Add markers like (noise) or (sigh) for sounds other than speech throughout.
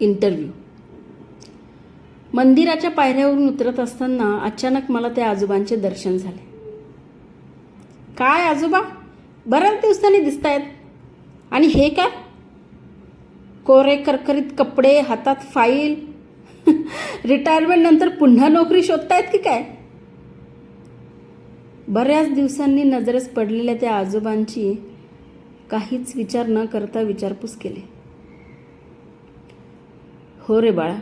Interview मंदिराच्या पायऱ्यावरून उतरत असताना अचानक मला त्या आजोबांचे दर्शन झाले. काय आजोबा? बऱ्याच दिवसांनी दिसत आहेत आणि हे काय? कोरे करकरीत कपडे हातात फाईल. (laughs) रिटायरमेंट नंतर पुन्हा नोकरी शोधतायत की काय? बऱ्याच दिवसांनी नजरेस पडलेल्या त्या आजोबांची काहीच विचार न करता विचारपूस केली. हो रे बाळा.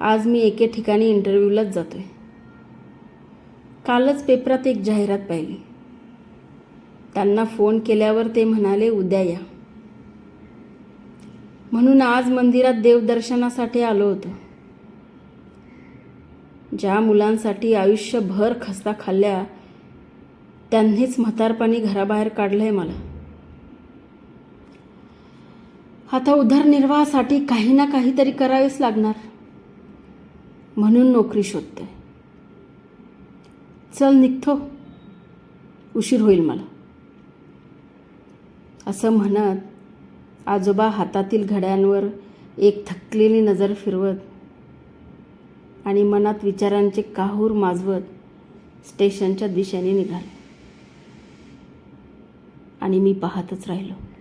आज मी एके ठिकाणी इंटरव्ह्यूलाच आहे कालच पेपरात एक जाहिरात पाहिली. त्यांना फोन केल्यावर ते म्हणाले उद्या या. म्हणून आज मंदिरात देवदर्शनासाठी आलो होतो. ज्या मुलांसाठी आयुष्यभर खस्ता खाल्ल्या त्यांनीच म्हातारपणी घराबाहेर काढलं आहे मला. आता उदरनिर्वाहासाठी काही ना काहीतरी करावेच लागणार. म्हणून नोकरी शोधतोय. चल निघतो. उशीर होईल मला. असं म्हणत आजोबा हातातील घड्यांवर एक थकलेली नजर फिरवत आणि मनात विचारांचे काहूर माजवत स्टेशनच्या दिशेने निघाले. आणि मी पाहतच राहिलो.